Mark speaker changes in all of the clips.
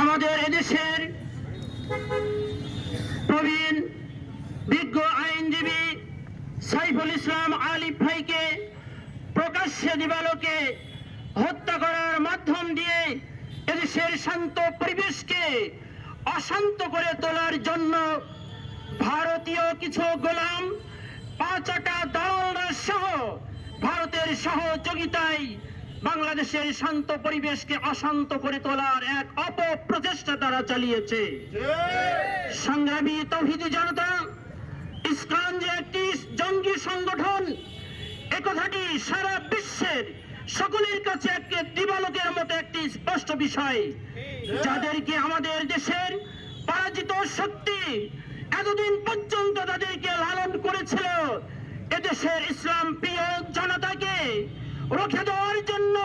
Speaker 1: আমাদের এদেশের প্রবীণ, বিজ্ঞ আইনজীবী সাইফুল ইসলাম আলিফ ভাইকে প্রকাশ্যে দিবালোকে হত্যা করার মাধ্যম দিয়ে এদেশের শান্ত পরিবেশকে অশান্ত করে তোলার জন্য ভারতীয় কিছু গোলাম পাঁচটা দল সহ ভারতের সহযোগিতায় বাংলাদেশের শান্ত পরিবেশকে অশান্ত করে তোলার এক অপপ্রচেষ্টা তারা চালিয়েছে। সংগ্রামী তৌহিদি জনতা ইসলাম যে একটি জঙ্গি সংগঠন সারা বিশ্বের সকলের কাছে একটি দিবালোকের মতো একটি স্পষ্ট বিষয়। যাদেরকে আমাদের দেশের পরাজিত শক্তি এতদিন পর্যন্ত তাদেরকে লালন করেছিল এদেশের ইসলাম প্রিয় রুখে দেওয়ার জন্য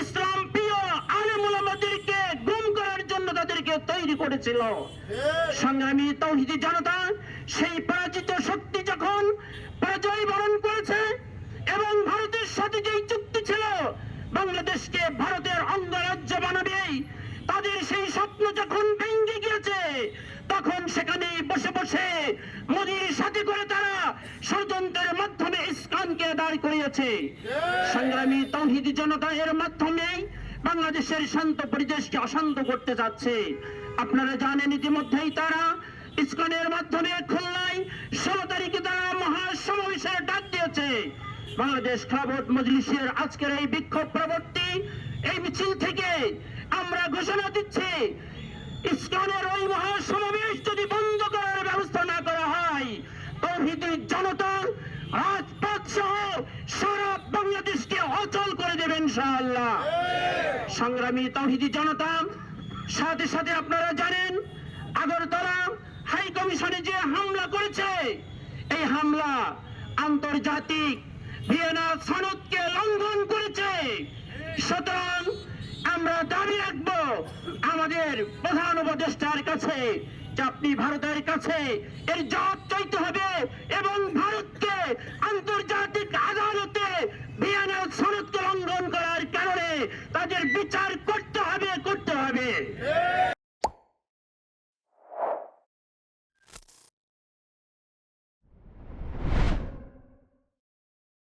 Speaker 1: ইসলাম প্রিয় আলেমুলামাদেরকে গুম করার জন্য তাদেরকে তৈরি করেছিল। সংগ্রামী তৌহিদি জনতা সেই পরাজিত শক্তি যখন পরাজয় বরণ করেছে এবং ভারতের সাথে যেই চুক্তি ছিল বাংলাদেশকে ভারতের অঙ্গরাজ্য বানাবে তাদের সেই স্বপ্ন যখন ভেঙে গিয়েছে তখন সেখানে বসে বসে মোদির সাথে করে তারা ষড়যন্ত্রের মাধ্যমে ইসলামকে দাঁড় করিয়েছে। সংগ্রামী তৌহিদি জনতা এর মাধ্যমেই বাংলাদেশের শান্ত পরিবেশকে অশান্ত করতে যাচ্ছে। আপনারা জানেন ইতিমধ্যেই তারা ইস্কনের মাধ্যমে খুলনায় ষোলো তারিখে তারা মহাসমাবেশের ডাক দিয়েছে। বাংলাদেশ খেলাফত মজলিসের আজকের এই বিক্ষোভ প্রবর্তী এই মিছিল থেকে আমরা ঘোষণা দিচ্ছি ইস্কনের ওই মহাসমাবেশ জনতা রাজপথ সহ সারা বাংলাদেশকে অচল করে দেবেন ইনশাআল্লাহ। সংগ্রামী তৌহিদি জনতা, সাথে সাথে আপনারা জানেন, আগরতলা হাই কমিশনে যে হামলা করেছে, এই হামলা আন্তর্জাতিক ভিয়েনা সনদকে লঙ্ঘন করেছে। সুতরাং আমরা দাবি রাখব, আমাদের প্রধান উপদেষ্টার কাছে, যে আপনি ভারতের কাছে এর জবাব চাইতে হবে। এবং ভারত